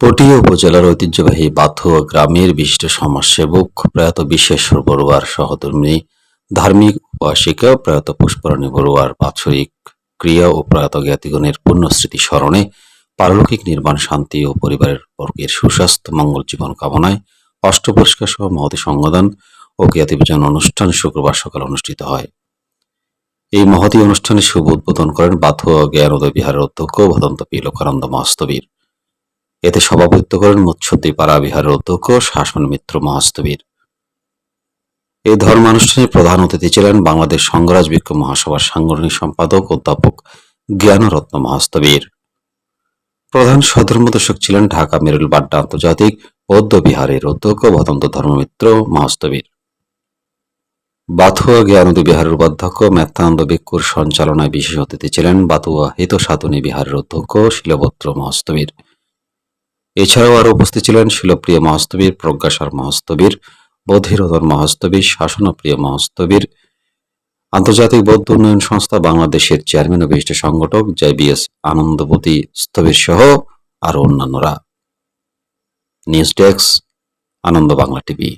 পটিয়া উপজেলার ঐতিহ্যবাহী বাথুয়া গ্রামের বিশিষ্ট সমাজসেবক প্রয়াত বিশ্বেশ্বর বড়ুয়ার সহধর্মী, ধার্মিক উপাসিকা প্রয়াত পুষ্পরাণী বড়ুয়ার বাৎসরিক ক্রিয়া ও প্রয়াত জ্ঞাতিগণের পুণ্যস্মৃতি স্মরণে পারলৌকিক নির্মাণ, শান্তি ও পরিবারের বর্গের সুস্বাস্থ্য, মঙ্গল জীবন কামনায় অষ্টপুরস্কার সহ মহতি সংগদান ও জ্ঞাতিপূজন অনুষ্ঠান শুক্রবার সকালে অনুষ্ঠিত হয়। এই মহতি অনুষ্ঠানে শুভ উদ্বোধন করেন বাথুয়া জ্ঞানোদয় বিহারের অধ্যক্ষ ভদন্ত পি লোকানন্দ মহাস্তবীর এতে সভাপতিত্ব করেন মুচ্ছদ্দি পাড়া বিহারের অধ্যক্ষ শাসন মিত্র মহাস্তবীর এই ধর্মানুষ্ঠানে প্রধান অতিথি ছিলেন বাংলাদেশ সংঘরাজ বিক্ষোভ মহাসভার সাংগঠনিক সম্পাদক অধ্যাপক জ্ঞানরত্ন মহাস্তবীর প্রধান সধর্মদর্শক ছিলেন ঢাকা মেরুল বাড্ডা আন্তর্জাতিক বৌদ্ধ বিহারের অধ্যক্ষ ভদন্ত ধর্মমিত্র মহাস্তবীর বাথুয়া জ্ঞানদী বিহারের উপাধ্যক্ষ মেত্তানন্দ ভিক্ষুর সঞ্চালনায় বিশেষ অতিথি ছিলেন বাতুয়া হিত সাধনী বিহারের অধ্যক্ষ শিলভদ্র মহাস্তবীর এছাড়াও আরও উপস্থিত ছিলেন শিলপ্রিয় মহাস্তবীর, প্রজ্ঞাসার মহাস্তবীর বধিরোধন মহাস্তবীর, শাসনপ্রিয় মহাস্তবীর, আন্তর্জাতিক বৌদ্ধ উন্নয়ন সংস্থা বাংলাদেশের চেয়ারম্যান ও বিশিষ্ট সংগঠক জেবিএস আনন্দপতি স্তবীর সহ আরও অন্যান্যরা। News desk, Ananda Bangla TV.